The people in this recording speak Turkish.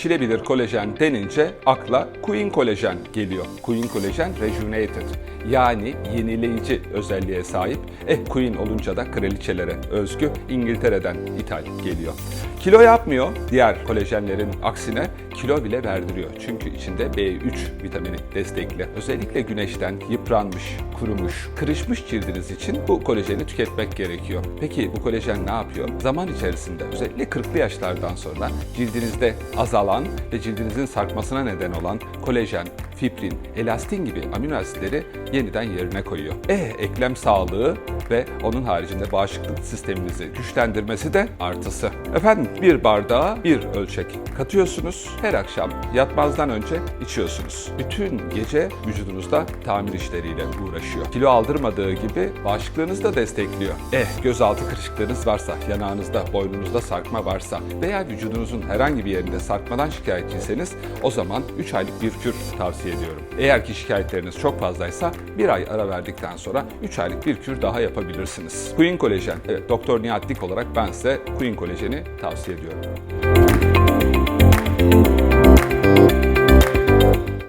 içilebilir kolajen denince akla Queen kolajen geliyor. Queen kolajen rejuvenated yani yenileyici özelliğe sahip. Eh Queen olunca da kraliçelere özgü İngiltere'den ithal geliyor. Kilo yapmıyor diğer kolajenlerin aksine kilo bile verdiriyor. Çünkü içinde B3 vitamini destekli. Özellikle güneşten yıpranmış, kurumuş, kırışmış cildiniz için bu kolajeni tüketmek gerekiyor. Peki bu kolajen ne yapıyor? Zaman içerisinde özellikle 40'lı yaşlardan sonra cildinizde azalan ve cildinizin sarkmasına neden olan kolajen, fibrin, elastin gibi amino asitleri yeniden yerine koyuyor. E eklem sağlığı ve onun haricinde bağışıklık sisteminizi güçlendirmesi de artısı. Efendim bir bardağa bir ölçek katıyorsunuz. Her akşam yatmazdan önce içiyorsunuz. Bütün gece vücudunuzda tamir işleriyle uğraşıyor. Kilo aldırmadığı gibi bağışıklığınızı da destekliyor. Eh gözaltı kırışıklığınız varsa, yanağınızda, boynunuzda sarkma varsa veya vücudunuzun herhangi bir yerinde sarkmadan şikayetçiyseniz o zaman 3 aylık bir kür tavsiye ediyorum. Eğer ki şikayetleriniz çok fazlaysa bir ay ara verdikten sonra 3 aylık bir kür daha yapabilirsiniz. Queen Kolajen, evet Doktor Nihat Dik olarak ben size Queen Kolajeni tavsiye ediyorum.